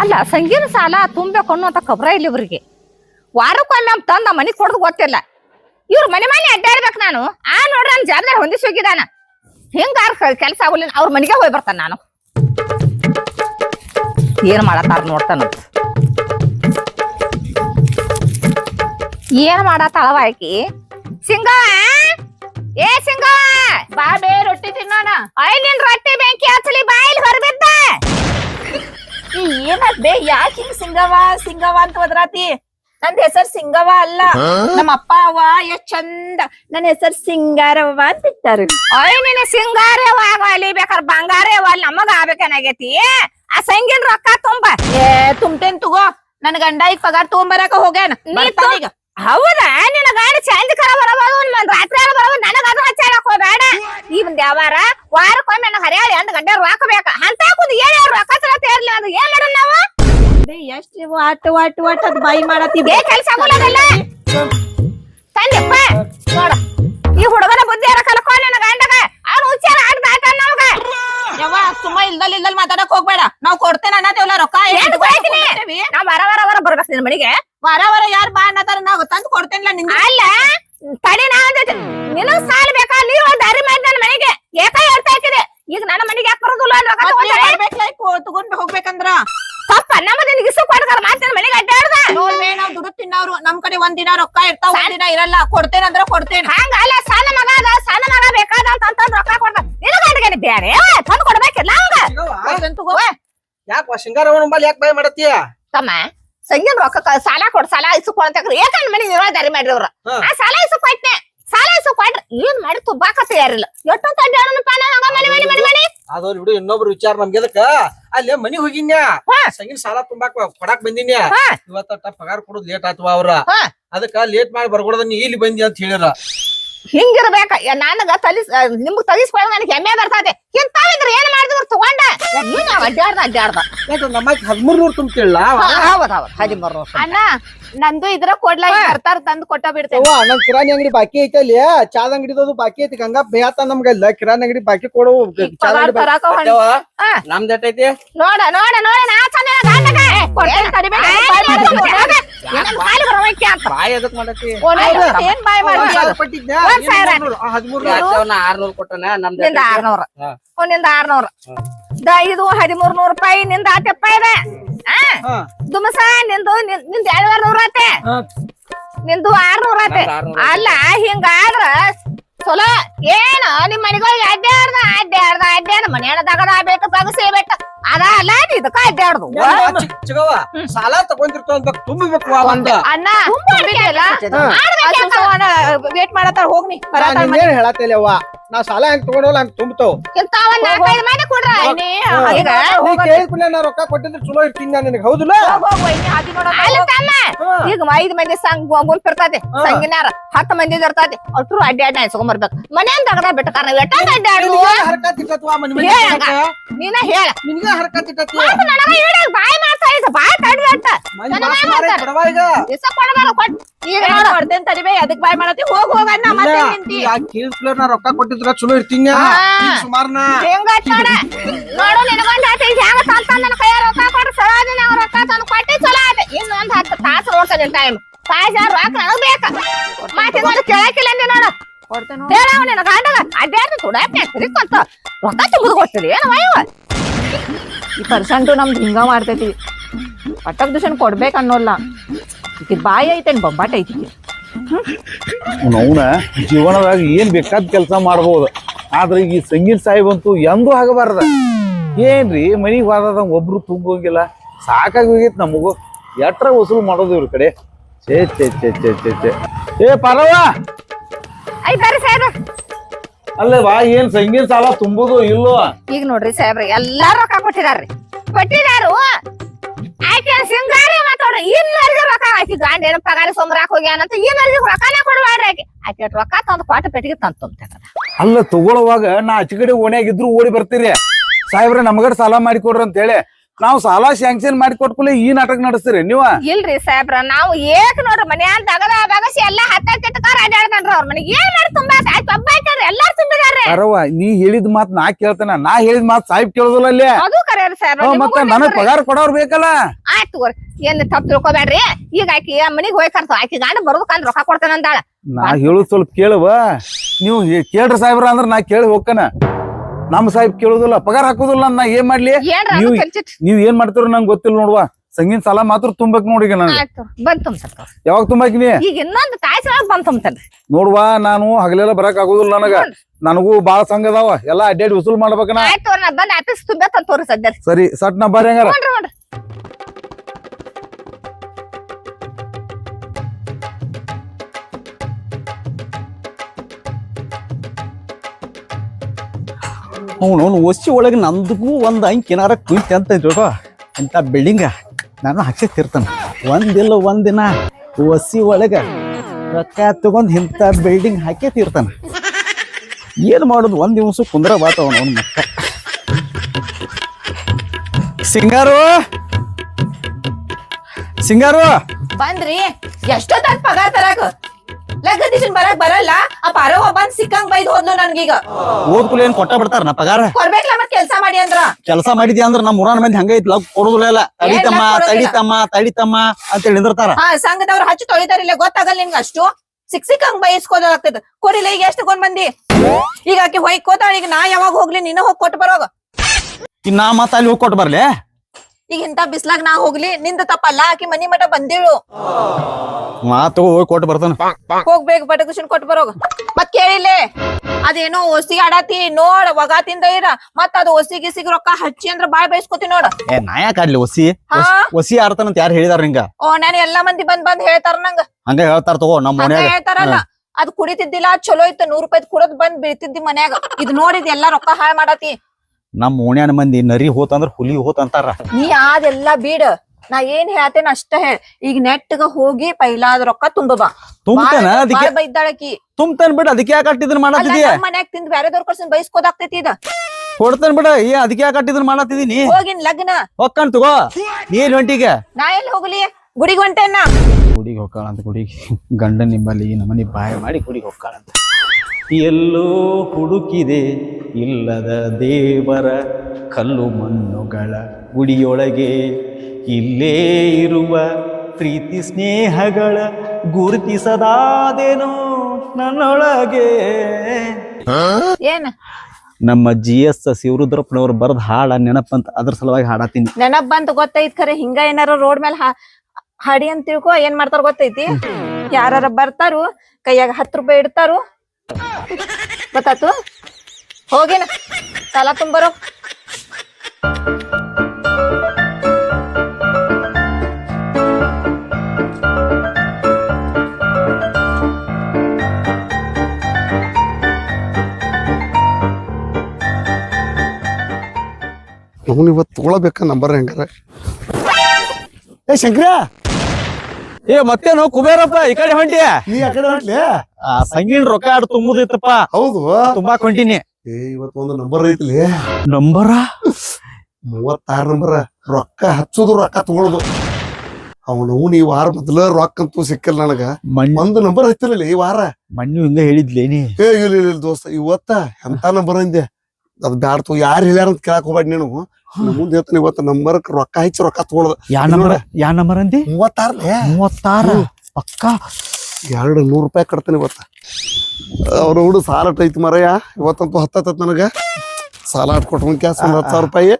ಅಲ್ಲ ಸಂಗೀನ ಸಾಲ ತುಂಬೇಕು ಅನ್ನುವಂಥ ಕಬ್ರ ಇಲ್ಲ ಇವ್ರಿಗೆ. ವಾರಕ್ಕೊಮ್ಮೆ ನಮ್ಮ ತಂದ ಮನೆ ಕೊಡೋದು ಗೊತ್ತಿಲ್ಲ. ಇವ್ರು ಮನೆ ಮನೆ ಅಡ್ಡಾಡ್ಬೇಕು ನಾನು. ಆ ನೋಡ್ರಿ ನನ್ನ ಜಾಬ್ದಾರಿ ಹೊಂದಿಸಿ ಹೋಗಿದಾನ ಹಿಂಗಾರ ಕೆಲಸ ಆಗಲಿ ಅವ್ರ ಮನೆಗೆ ಹೋಗಿ ಬರ್ತಾನೆ ನಾನು. ಏನು ಮಾಡತ್ತಾರ ನೋಡ್ತಾನ ಏನು ಮಾಡತ್ತಾಳವ ಆಕಿ? ಸಿಂಗವ ಏ ಸಿಂಗ? ಬಾ ಬೇ ರೊಟ್ಟಿ ತಿನ್ನೋಣ. ಐ ನಿನ್ ರೊಟ್ಟಿ ಬೆಂಕಿ ಹಚ್ಚಲಿ ಬಾಯಿಲಿ ಹೊರಬಿದ್ದ. ಈ ಬೇ? ಯಾಕೆ ಹಿಂಗ್ ಸಿಂಗವ ಸಿಂಗವ ಅಂತ ಒದ್ರಾತಿ? ನಂದ್ ಹೆಸರು ಸಿಂಗವ ಅಲ್ಲ. ನಮ್ಮ ಅಪ್ಪ ಅವ ಎಷ್ಟ್ ಚಂದ. ನನ್ನ ಹೆಸರು ಸಿಂಗಾರವ್ವ ಅಂತ ಇಟ್ಟಾರ. ಅಯ್ಯ ನಿನ್ನ ಸಿಂಗಾರವ ಅಲ್ಲಿ ಬೇಕಾರ ಬಂಗಾರವ ಅಲ್ಲಿ ನಮಗ ಆಗ್ಬೇಕನಾಗೈತಿ? ಆ ಸಂಗಿನ ರೊಕ್ಕ ತುಂಬ. ಏ ತುಂಬ್ತೇನ್ ತಗೋ. ನನ್ ಗಂಡ ಈಗ ಪಗಾರ ತಗೊಂಬರಾಕ ಹೋಗ್ಯಾನ. ನೀ ಬರ್ತಾನ ಈಗ. ಹೌದಾ? ನಿನ್ನ ಗಾಡಿ ಚಂದ ಕರ ಬರಬಹುದು ನನ್ ರಾತ್ರಿ ಬರಬಹುದು ನನಗ ಅದು ಹಚ್ಚಾಡಕ್ ಹೋಗ್ಬೇಡ. ಈ ಒಂದು ವ್ಯವಹಾರ ವಾರಕ್ಕೊಮ್ಮೆ ನನಗೆ ಹರಿಯಾಳಿ ಎಂಟು ಗಂಟೆ ರೊಕ್ಕ ಬೇಕ? ಅಂತ ಕುಂದ್ ಏನ್ ರೊಕ್ಕ ತರ ತೇರ್ಲಿ ಅದು ಏನ್ ಮಾಡೋಣ ನಾವು? ಎಷ್ಟ್ ವಾಟ್ ವಾಟ್ ವಾಟ್ ಅದ್ ಬೈ ಮಾಡತಿ ಬೇ ಕೆಲ್ಸ ಆಗೋಲ್ಲದಲ್ಲ ತಂದೆಪ್ಪ ನೋಡ ಈ ಹುಡುಗನ ಬುದ್ಧಿ ಯಾರ ಕಲ್ಕೊ ನಿನ್ನ ಗಂಡಗ? ಅವ್ನು ಉಚ್ಚಾರ ಆಡ್ದ ಆಟ ನಮಗ. ಯವ್ವ ಸುಮ್ಮ ಇಲ್ದಲ್ ಇಲ್ದಲ್ ಮಾತಾಡಕ್ ಹೋಗ್ಬೇಡ. ನಾವ್ ಕೊಡ್ತೇನೆ ಅನ್ನತೇವಲ್ಲ ರೊಕ್ಕ ನಾವ್ ಬರ ಬರ ಬರ ಬರ್ಬೇಕು ನಿನ್ ಮನೆಗೆ. ವಾರ ವಾರ ಯಾರ್ ಬಾ ಅನ್ನತಾರ ನಾವ್ ತಂದ್ ಕೊಡ್ತೇನಿಲ್ಲ ನಿಂಗೆ ಅಲ್ಲ ತಡಿ ನಾ ನಿನಗ್ ಸಾಲ ಬೇಕಾ? ನೀವ್ ಒಂದ್ ದಾರಿ ಮಾಡಿ ನನ್ನ ಮನೆಗೆ. ಏಕ ಹೇಳ್ತಾ ಇದ್ದೀರಿ ಈಗ ನನ್ನ ಮನೆಗೆ ಯಾಕೆ ಬರೋದಿಲ್ಲ? ಅಂದ್ರೆ ಮತ್ತ್ ತಗೊಂಡ್ ಹೋಗ್ಬೇಕಂದ್ರ? ತಪ್ಪ ನಮ್ಮ ನಿನಗೆ ಇಸು ಕೊಡ್ತಾರ. ಮಾತ್ರ ನನ್ನ ಮನೆಗೆ ಅಡ್ಡಾಡ್ದ. ನೋಡ್ಬೇ ನಾವ್ ದುಡ್ಡು ತಿನ್ನವ್ರು ನಮ್ ಕಡೆ ಒಂದ್ ದಿನ ರೊಕ್ಕ ಇರ್ತಾವ ಒಂದ್ ದಿನ ಇರಲ್ಲ. ಕೊಡ್ತೇನಂದ್ರ ಕೊಡ್ತೇನೆ. ಹಂಗ ಅಲ್ಲ ಸಣ್ಣ ಮಗ ಅದ. ಸಣ್ಣ ಮಗ ಬೇಕಾದ ಅಂತ ಅಂತಂದ್ ರೊಕ್ಕ ಕೊಡ್ತಾರ ನಿನ್ನ ಗಂಡಗೆ ಬೇರೆ ತಂದು ಕೊಡ್ಬೇಕಿಲ್ಲ ಹಂಗ. ಯಾಕೆ ಶೃಂಗಾರವನ ಬಲ್ಲಿ ಯಾಕೆ ಭಯ ಮಾಡತ್ತೀಯ? ತಮ್ಮ. ಸಂಜೆ ರೊಕ್ಕ ಸಾಲ ಕೊಡ್ ಸಾಲ ಇಸು ಕೊಡ್ತಾಕ್ರಿ ಏಕಂದ್ ಮನೆ ಇರೋ ದಾರಿ ಮಾಡ್ರಿ ಅವ್ರ ಹಾ. ಆ ಸಾಲ ಇಸು ಕೊಟ್ಟೆ ಸಾಲ ಇಸು ಕೊಟ್ರಿ ಏನ್ ಮಾಡಿ ತುಬ್ಬಾಕತ್ತ ಯಾರಿಲ್ಲ ಎಷ್ಟೊಂತ ಅಡ್ಡಾಡೋಣಪ್ಪ ನಾನು ಹಂಗ ಮನೆ ಮನೆ ಮನೆ ಮನೆ ಅದವ್ರು ಬಿಡು ಇನ್ನೊಬ್ರು ವಿಚಾರ ನಮ್ಗೆ ಅದಕ್ಕ ಅಲ್ಲಿ ಮನಿ ಹೋಗಿನ್ಯಾ. ಸಂಗಿನ ಸಾಲ ತುಂಬಾಕ್ ಕೊಡಾಕ್ ಬಂದಿನ್ಯಾ. ಇವತ್ತ ಪಗಾರ ಕೊಡೋದು ಲೇಟ್ ಆತ್ವ ಅವ್ರ ಹಾ. ಅದಕ್ಕ ಲೇಟ್ ಮಾಡಿ ಬರ್ಕೊಡದ ನೀ ಇಲ್ಲಿ ಬಂದಿ ಅಂತ ಹೇಳಿರ ಹಿಂಗಿರ್ಬೇಕ. ನನಗ ತಲಿಸ್ ನಿಮ್ಗ್ ತಲಿಸ್ಕೊಳ್ಳ ನನಗೆ ಹೆಮ್ಮೆ ಬರ್ತದೆ. ಇಂತಾವಿದ್ರ ಏನ್ ಮಾಡಿದ್ರು ತಗೊಂಡ? ನೀನ್ ಅಡ್ಡಾಡ್ದ ಅಡ್ಡಾಡ್ದ ಹದಿಮೂರ್ನೂರ್ ಹೌದ್ ಹೌದ್. ಅಣ್ಣ ನಂದು ಇದ್ರ ಕೊಡ್ಲ ಬರ್ತಾರ ತಂದ್ ಕೊಟ್ಟ ಬಿಡ್ತೇವೆ ಕಿರಾಣಿ ಅಂಗಡಿ ಬಾಕಿ ಐತೆ ಅಲ್ಲಿ. ಚಾದ ಅದು ಬಾಕಿ ಐತಿ. ಗಂಗಾ ಬೇಯತ್ತ ನಮ್ಗೆಲ್ಲ ಕಿರಾಣಿ ಅಂಗಡಿ ಬಾಕಿ ಕೊಡು. ನಮ್ದೈತಿ ನೋಡ ನೋಡ ನೋಡ. ನಾ ಚಂದ ಬಾಯ್ ಎದಕ್ ಏನ್ ಬಾಯ್ ಹದಿಮೂರ್. ಆರ್ನೂರ್ ಕೊಟ್ಟನ? ನಮ್ದು ನಿಂದ ಆರ್ನೂರ. ಹಾ. ನಿಂದ ಆರ್ನೂರ. ಇದು ಹದಿಮೂರ್ ನೂರ್ ರೂಪಾಯಿ ನಿಂದ ಆತಪ್ಪ ಇದೆ. ದುಮಸ ನಿಂದು ನಿಂದ ಎರಡ್ನೂರ್ ನೂರ ಆತೆ. ನಿಂದು ಆರ್ನೂರ ಆತೆ. ಅಲ್ಲ ಹಿಂಗಾದ್ರ ಚಲೋ. ಏನು ನಿಮ್ ಮನೆಗಳಿಗೆ ಅಡ್ಡಾಡ್ದ ಅಡ್ಡಾಡ್ದ ಅಡ್ಡಾಡ ಮನೆಯನ್ನ ತಗದ ಬೇಕು ತಗಸೇಬೇಕು ಅದ ಅಲ್ಲ ಇದಕ್ಕ ಅಡ್ಡಾಡ್ದು ಯವ್ವ, ಚಿಕ್- ಸಾಲ ತಗೊಂಡಿರ್ತಾವ ಅಂತ ತುಂಬಬೇಕು ಒಂದ ಅಣ್ಣ ತುಂಬಿದ್ಯಲ್ಲ? ವೇಟ್ ಮಾಡತ್ತಾರ ಹೋಗ್ ನೀ. ಬರತಾಳ ಮನೆ. ಏನ್ ಹೇಳತ್ತಿಲ್ಲವ್ವ ನಾ ಸಾಲ ಹೆಂಗ್ ತಗೊಂಡವಲ್ಲ ಹಂಗ್ ತುಂಬತಾವ್. ನಾಲ್ಕೈದು ಕೊಡ್ರ ಈಗ ಕೇಳಿದ್ಮೇಲೆ ನಾ ರೊಕ್ಕ ಕೊಟ್ಟಿದ್ರೆ ಚಲೋ ಇರ್ತೀನಿ ನಾನು ನಿನಗೆ ಹೌದಿಲ್ಲ ಈಗ ಐದ್ ಮಂದಿ ಸಂಘ ಗುಂಪು ಇರ್ತದೆ. ಸಂಗಿನಾರ ಹತ್ತು ಮಂದಿ ಇರ್ತದೆ. ಅಟ್ರು ಅಡ್ಡಾಡ್ ಇಸ್ಕೊಂಬರ್ಬೇಕು. ಮನೆಯಿಂದ ಮನೆ ಮನೆ ಹೇಳ ಹಂಗ. ನೀನ ಹೇಳ. ನಿನಗ ಹರಕತ್ ಇಟ್ಟತಿ ಮತ್ತೆ ನನಗ ಹೇಳ ಬಾಯ್ ಮಾಡ್ತಾ ಇದ್ದ ಬಾಯ್ ತಡ್ರಿ ಅಂತ. ಮಂದಿ ಮಾಸ್ ಮಾರೈ ಕೊಡವ ಈಗ? ಇಸ ಕೊಡಬಾರ ಕೊಟ್ ಈಗ ಏನ್ ನೋಡ. ಕೊಡ್ತೇನ್ ತಡಿಬೇ ಅದಕ್ ಬಾಯ್ ಮಾಡತ್ತಿ? ಹೋಗ್ ಹೋಗ್ ಅಣ್ಣ ಮತ್ತೆ ನಿಂತಿ? ಕೇಳಿಸ್ಲೇ ನಾ ರೊಕ್ಕ ಕೊಟ್ಟಿದ್ರ ಚಲೋ ಇರ್ತೀನಿ ಹಾ. ಸುಮಾರ್ನ. ಹೆಂಗ ನೋಡ. ನೋಡು ನಿನಗೊಂದ್ ಹತ್ತು ಈಗ ಹೆಂಗ ತಂತ ನನ್ನ ಕೈಯ ರೊಕ್ಕ ಕೊಟ್ಟು ಚಲೋ ಅದ ನಾವು ರೊಕ್ಕ ತಂದು ಕೊಟ್ಟಿ ಚಲೋ ಅದ ಇನ್ನೊಂದ್ ಹತ್ತು ತಾಸು ನೋಡ್ತಾನೆ ಟೈಮ್ ತಾಸ ರೊಕ್ಕ ನನಗ್ ಬೇಕ. ಮಾತಿನ ಒಂದು ಕೇಳಕ್ಕಿಲ್ಲ ಅಂದೆ ನೋಡು. ಕೊಡ್ತೇನೆ ಹೇಳ ನಿನ್ನ ಗಂಡಗ. ಅಡ್ಡಾಡ್ದು ತುಡಾಪ್ನೆ ತಿರ್ಕೊಂತ ರೊಕ್ಕ ತುಂಬುದು ಕೊಡ್ತೀರಿ ಏನು ವಯವ ಈ ಪರ್ಸೆಂಟು ನಮ್ದು ಹಿಂಗ ಮಾಡ್ತೈತಿ. ಪಟ್ಟಕ್ ದೂಷಣ ಕೊಡ್ಬೇಕು ಅನ್ನೋಲ್ಲ. ಬಾಯಿ ಐತೆ ಬೊಂಬಾಟ್ ಐತಿ. ಅವನ ಜೀವನದಾಗ ಏನ್ ಬೇಕಾದ ಕೆಲಸ ಮಾಡ್ಬೋದು. ಆದ್ರೆ ಈ ಸಂಗೀತ ಸಾಹೇಬ್ ಅಂತೂ ಎಂದೂ ಆಗಬಾರ್ದ. ಏನ್ರಿ ಮನಿಗೆ ಹೋದಂಗ ಒಬ್ರು ತುಂಬೋಂಗಿಲ್ಲ ಸಾಕಾಗಿ ಹೋಗಿತ್ ನಮಗೂ. ಎಟ್ರ ವಸೂಲು ಮಾಡೋದು ಇವ್ರ ಕಡೆ. ಛೇ ಛೇ ಛೇ ಛೇ ಛೇ ಛೇ. ಏ ಪರವಾ ಐ ಬರ್ರಿ ಸಾಹೇಬ್ರ ಅಲ್ಲೇ ವಾ ಏನ್ ಸಂಗೀತ ಸಾಲ ತುಂಬೋದು ಇಲ್ಲೋ? ಈಗ ನೋಡ್ರಿ ಸಾಹೇಬ್ರ ಎಲ್ಲಾ ರೊಕ್ಕ ಕೊಟ್ಟಿದಾರ್ರಿ. ಕೊಟ್ಟಿದಾರು? ಆಕೆ ಸಿಂಗಾರಿ ಮಾತಾಡ್ರಿ ಇನ್ನರ್ಗೆ ರೊಕ್ಕ ಆಕಿ ಗಂಡ ಏನೋ ಪಗಾರ ಸೋಮರಾಕ್ ಹೋಗ್ಯಾನಂತ ಇನ್ನರ್ಗೆ ರೊಕ್ಕನೇ ರೊಕ್ಕಾನೇ ಆಕೆ. ಆಕೆ ರೊಕ್ಕ ತಂದು ಕೊಟ್ಟ ಪೆಟ್ಟಿಗೆ ತಂದು ತುಂಬ್ತಾರ ಅಲ್ಲ ತಗೊಳ್ಳುವಾಗ ನಾ ಆಚೆ ಕಡೆ ಓಣ್ಯಾಗಿದ್ರು ಓಡಿ ಬರ್ತೀರಿ. ಸಾಹೇಬ್ರೆ ನಮಗಡೆ ಸಾಲ ಮಾಡಿಕೊಡ್ರಿ ಅಂತ ಹೇಳಿ. ನಾವು ಸಾಲ ಸ್ಯಾಂಕ್ಷನ್ ಮಾಡಿ ಕೊಟ್ಕೊಳ್ಳಿ ಈ ನಾಟಕ ನಡೆಸ್ತೀರಿ ನೀವ? ಇಲ್ರಿ ಸಾಹೇಬ್ರ ನಾವು ಏಕ್ ನೋಡ್ರಿ ಮನ್ಯಾನ್ ತಗದ ಬಗಸಿ ಎಲ್ಲಾ ಹತ್ತ ಕಾರ ಅಡ್ಯಾಡ್ತಾನ್ರಿ ಅವ್ರ ಮನೆಗೆ. ಏನ್ ಮಾಡಿ ತುಂಬ ಎಲ್ಲಾರು ತುಂಬಿದಾರ್ರಿ ಅರವ ನೀ ಹೇಳಿದ ಮಾತ್ ನಾ ಕೇಳ್ತಾನ. ನಾ ಹೇಳಿದ ಮಾತ್ ಸಾಹಿಬ್ ಕೇಳೋದಿಲ್ಲ ಅಲ್ಲಿ. ಅದು ಕರೆಯರಿ ಸಾಹೇಬ್ರ ಹ್ಮ್, ಮತ್ತ ನನಗ್ ಪಗಾರ ಕೊಡೋರ್ ಬೇಕಲ್ಲ? ಆಯ್ತು ಏನ್ ತಪ್ಪು ತಿಳ್ಕೊಬೇಡ್ರಿ. ಈಗ ಆಕಿ ಮನಿಗ್ ಹೋಯ್ಕಂತ ಆಕಿ ಗಂಡ ಬರೋದಕ್ಕಂದ್ ರೊಕ್ಕ ಕೊಡ್ತಾನ ಅಂದಾಳ. ನಾ ಹೇಳುದ್ ಸ್ವಲ್ಪ ಕೇಳುವ. ನೀವು ಹೇ- ಕೇಳ್ರಿ ಸಾಹೇಬ್ರ ಅಂದ್ರ ನಾ ಕೇಳಿ ಹೋಗ್ಕನ ನಮ್ ಸಾಹಿಬ್ ಕೇಳುದಿಲ್ಲ ಪಗಾರ ಹಾಕುದಿಲ್ಲ ನಾ ಏನ್ ಮಾಡ್ಲಿ? ಏನ್ರ ಅದು ನೀವು- ಕೆಲ್ಸಿಟ್. ನೀವ್ ಏನ್ ಮಾಡ್ತೀರ ನಂಗೆ ಗೊತ್ತಿಲ್ಲ ನೋಡುವ. ಸಂಗೀನ ಸಾಲ ಮಾತ್ರ ತುಂಬಕ್ ನೋಡಿ ಈಗ ನಾನು ಆಯ್ತು ಬಂದ್ ತುಂಬ್ತಾರ ಯಾವಾಗ ತುಂಬಾಕಿನಿ ಈಗ ಇನ್ನೊಂದು ತಾಯಿ ಬಂದ್ ತುಂಬ್ತಾನ್ರಿ ನೋಡುವ ನಾನು ಹಗಲೆಲ್ಲ ಬರಕ್ ಆಗುದಿಲ್ಲ ನನಗ. ನನಗೂ ಬಾಳ ಸಂಘ ಅದಾವ ಎಲ್ಲಾ ಅಡ್ಡಾಡಿ ವಸೂಲ್ ಮಾಡ್ಬೇಕನ ಆಯ್ತು ತೋರಿ ನಾ ಬಂದ್ ಆಫೀಸ್ ತುಂಬತ್ತ ತೋರಿ ಸದ್ಯ ಸರಿ ಸಟ್ ನಾ ಬರ್ರಿ ಹಂಗಾರ. ನೋಡ್ರಿ ನೋಡ್ರಿ. ಅವನು ಒಸಿ ಒಳಗೆ ನಂದಗೂ ಒಂದು ಅಂಕಿನಾರ ಕುಂತಿ ಅಂತ ತಿಳ್ಕೊ ಇಂಥ ಬಿಲ್ಡಿಂಗ. ನಾನು ಹಾಕ್ಸಕ್ತಿರ್ತಾನೆ ಒಂದಿಲ್ಲ ಒಂದಿನ ಒಸಿ ಒಳಗೆ ರೊಕ್ಕ ತಗೊಂಡು ಇಂಥ ಬಿಲ್ಡಿಂಗ್ ಹಾಕೇ ತೀರ್ತಾನ ಏನು ಮಾಡೋದು? ಒಂದು ದಿವಸ ಕುಂದ್ರ ಅವನು ಅವನ ಮಕ್ಕ ಸಿಂಗಾರು? ಸಿಂಗಾರು? ಬಂದ್ರಿ. ಎಷ್ಟೊತ್ತಾಗ ಪಗಾರ ತರಾಕ? ಲಗ್ಗದಿಶನ್ ಬರಕ್ ಬರಲ್ಲ. ಆ ಪಾರವ್ವ ಬಂದ್ ಸಿಕ್ಕಂಗ್ ಬೈದ್ ಹೋದ್ನು ನನ್ಗೀಗ. ಓದ್ಕುಲ್ ಏನ್ ಕೊಟ್ಟ ಬಿಡ್ತಾರ ನಾ ಪಗಾರ? ಕೊಡ್ಬೇಕಲ್ಲ ಮತ್ ಕೆಲ್ಸ ಮಾಡಿ ಅಂದ್ರ. ಕೆಲಸ ಮಾಡಿದ್ಯಾ ಅಂದ್ರ ನಮ್ಮ ಊರಾನ ಮಂದಿ ಹಂಗ ಲಗ್ ಕೊಡುದಿಲ್ಲ ತಡಿತಮ್ಮ? ತಡಿತಮ್ಮ ತಡಿತಮ್ಮ ಅಂತ ನಿಂದಿರ್ತಾರ. ಹಾ ಸಂಘದವ್ರು ಹಚ್ಚಿ ತೊಳಿತಾರಿಲ್ಲ ಗೊತ್ತಾಗಲ್ಲ ನಿಮ್ಗೆ ಅಷ್ಟು. ಸಿಕ್ ಸಿಕ್ಕಂಗ್ ಬಯಸ್ಕೋದಾಗ್ತದ ಕೊಡಿಲ್ಲ ಈಗ ಎಷ್ಟು ತಗೊಂಡ್ ಬಂದಿ? ಈಗ ಆಕಿ ಹೊಯ್ಕೋತಾಳ ಈಗ ನಾ ಯಾವಾಗ ಹೋಗ್ಲಿ ನೀನು ಹೋಗಿ ಕೊಟ್ಟು ಬರೋಗ. ಇನ್ನ ನಾ ಮತ್ತ ಅಲ್ಲಿ ಹೋಗಿ ಕೊಟ್ಟು ಬರ್ಲೆ? ಈಗ ಇಂತ ಬಿಸ್ಲಾಗ ನಾ ಹೋಗ್ಲಿ ನಿಂದ ತಪ್ಪಲ್ಲ ಆಕಿ ಮನಿ ಮಠ ಬಂದಿಳು. ಮಾತು ಹೋಗಿ ಕೊಟ್ಟು ಬರ್ತಾನ. ಹೋಗ್ಬೇಕು ಬಟಕುಶನ್ ಕೊಟ್ಟು ಬರೋಗ. ಮತ್ ಕೇಳಿಲ್ಲೇ ಅದೇನೋ ಓಸಿ ಆಡಾತಿ ನೋಡ್ ಒಗಾತಿಂದ ಇರ. ಮತ್ ಅದು ಒಸಿ ಗಿಸಿಗ್ ರೊಕ್ಕ ಹಚ್ಚಿ ಅಂದ್ರ ಬಾಳ್ ಬಯಸ್ಕೊತಿ ನೋಡ್. ಏ ನಾ ಯಾಕೆ ಆಡ್ಲಿ ಒಸಿ? ಒಸಿ ಆಡ್ತಾನಂತ ಯಾರು ಹೇಳಿದಾರ ನಿಂಗ? ಓ ನಾನು ಎಲ್ಲಾ ಮಂದಿ ಬಂದ್ ಬಂದ್ ಹೇಳ್ತಾರ ನಂಗ. ಹಂಗ ಹೇಳ್ತಾರ ತಗೋ ನಮ್ಮ ಹಂಗ ಮನ್ಯಾಗ. ಹೇಳ್ತಾರಲ್ಲ. ಅದ್ ಕುಡಿತಿದ್ದಿಲ್ಲ ಚಲೋ ಇತ್ತು ನೂರ್ ರೂಪಾಯಿ ಕುಡದ್ ಬಂದ್ ಬೀಳ್ತಿದ್ದಿ ಮನ್ಯಾಗ. ಇದ್ ನೋಡಿದ್ ಎಲ್ಲಾ ರೊಕ್ಕ ಹಾಳ್ ಮಾಡತಿ. ನಮ್ಮ ಓಣ್ಯಾನ ಮಂದಿ ನರಿ ಹೋತಂದ್ರ ಹುಲಿ ಹೋತಂತಾರ ಅಂತಾರ. ನೀ ಅದೆಲ್ಲ ಬೀಡ. ನಾ ಏನ್ ಹೇಳ್ತೇನ ಅಷ್ಟ ಹೇಳ. ಈಗ ನೆಟ್ಗ ಹೋಗಿ ಪೈಲಾದ ರೊಕ್ಕ ತುಂಬಬಾ ತುಂಬ್ತೇನ? ಅದಕ್ಕೆ ಬೈದ್ದಾಳಕಿ ತುಂಬತನ ಬಿಡ ಅದಕ್ಕೆ ಯಾಕೆ ಅಟ್ಟಿದ್ರ ಮಾಡತ್ತಿದೀಯ ಮನ್ಯಾಗ ತಿಂದ್ ಬ್ಯಾರೆದವ್ರ ಕರ್ಸನ್ ಬೈಸ್ಕೋದಾಗ್ತೈತಿ ಇದ. ಕೊಡ್ತೇನ್ ಬಿಡ ಏ ಅದಕ್ಕೆ ಯಾಕೆ ಅಟ್ಟಿದ್ರ ಮಾಡತ್ತಿದೀನಿ ಹೋಗಿನ್ ಲಗ್ನ. ಹೊಕ್ಕನ್ ತಗೋ. ನೀನ್ ಹೊಂಟಿಗೆ ನಾ ಎಲ್ಲಿ ಹೋಗ್ಲಿ? ಗುಡಿಗೆ ಹೊಂಟೇನ ಗುಡಿಗೆ ಹೊಕ್ಕಾಳಂತ ಗುಡಿಗೆ ಗಂಡ ನಿಂಬಲ್ಲಿ ನಮ್ಮನಿ ಬಾಯ ಮಾಡಿ ಗುಡಿಗೆ ಹೊಕ್ಕಾಳಂತ ಎಲ್ಲೋ ಹುಡುಕಿದೆ ಇಲ್ಲದ ದೇವರ ಕಲ್ಲು ಮಣ್ಣುಗಳ ಗುಡಿಯೊಳಗೆ. ಇಲ್ಲೇ ಇರುವ ಪ್ರೀತಿ ಸ್ನೇಹಗಳ ಗುರುತಿಸದಾದೇನೋ ನನ್ನೊಳಗೆ. ಏನ? ನಮ್ಮ ಜಿ ಎಸ್ ಶಿವರುದ್ರಪ್ಪನವ್ರು ಬರೆದ ಹಾಡ ನೆನಪಂತ ಅದ್ರ ಸಲುವಾಗಿ ಹಾಡತೀನಿ ನೆನಪ್ ಬಂತ ಗೊತ್ತೈತ್ ಖರೆ ಹಿಂಗ ಏನಾರ ರೋಡ್ ಮೇಲೆ ಹಾಡಿ ಅಂತ ತಿಳ್ಕೊ ಏನ್ ಮಾಡ್ತಾರ ಗೊತ್ತೈತಿ? ಯಾರು ಬರ್ತಾರು ಕೈಯಾಗ ಹತ್ತು ರೂಪಾಯಿ ಇಡ್ತಾರು ಗೊತ್ತಾತು ಹೋಗಿನ. ಸಾಲ ತುಂಬರು ಅವ್ನು ಇವತ್ತು ತೊಗೊಳಬೇಕ ನಂಬರ್ ಹೆಂಗಾರ? ಏ ಶಂಕರ ಏ ಮತ್ತೇನು? ಕುಬೇರಪ್ಪ ಈ ಕಡೆ ಹೊಂಟಿ. ನೀ ಆ ಕಡೆ ಹೊಂಟ್ಲೆ? ಆ ಸಂಗೀನ್ ರೊಕ್ಕ ಆಡ್ ತುಂಬುದಿತ್ತಪ್ಪ ಹೌದು? ತುಂಬಾ ಕೊಂಟಿನಿ. ಏ ಇವತ್ತು ಒಂದು ನಂಬರ್ ಐತ್ಲಿ. ನಂಬರ? ಮೂವತ್ತಾರು ನಂಬರ. ರೊಕ್ಕ ಹಚ್ಚೋದು ರೊಕ್ಕ ತಗೊಳೋದು. ಅವನು ಈ ವಾರ ಮೊದಲ ರೊಕ್ಕ ಅಂತೂ ಸಿಕ್ಕಿಲ್ಲ ನನಗ. ಮಣ್ಣು ಒಂದು ನಂಬರ್ ಹಚ್ಚಿರಲಿಲ್ಲ ಈ ವಾರ. ಮಣ್ಣು ಹಿಂಗ ಹೇಳಿದ್ಲೇನಿ ಏ ಇಲ್ಲ ಇಲ್ಲ ಇಲ್ಲ ದೋಸ್ತ ಇವತ್ತ ಎಂತ ನಂಬರ್ ಅಂದೆ? ಅದ್ ಬ್ಯಾಡ್ತು ಯಾರು ಹೇಳ್ಯಾರ ಅಂತ ಕೇಳಕ್ ಹೋಗ್ಬೇಡ ನೀನು. ಮುಂದೆ ಹೇಳ್ತಾನೆ ಇವತ್ತು ನಂಬರ್ ರೊಕ್ಕ ಹಚ್ಚಿ ರೊಕ್ಕ ತಗೊಳ್ದ. ಯಾ ನಂಬರ್ ಯಾ ನಂಬರ್ ಅಂದಿ? ಮೂವತ್ತಾರ ಮೂವತ್ತಾರ? ಪಕ್ಕ. ಎರಡು ನೂರು ರೂಪಾಯಿ ಕಟ್ತಾನೆ ಇವತ್ತ. ಅವ್ರ ಹುಡು ಸಾಲ ಐತಿ ಮರಯ್ಯ ಇವತ್ತಂತೂ ಹತ್ತತ್ತ ನನಗ. ಸಾಲ ಕೊಟ್ಟು ಕ್ಯಾಸ್ ಒಂದ್ ಹತ್ತು ಸಾವಿರ ರೂಪಾಯಿ.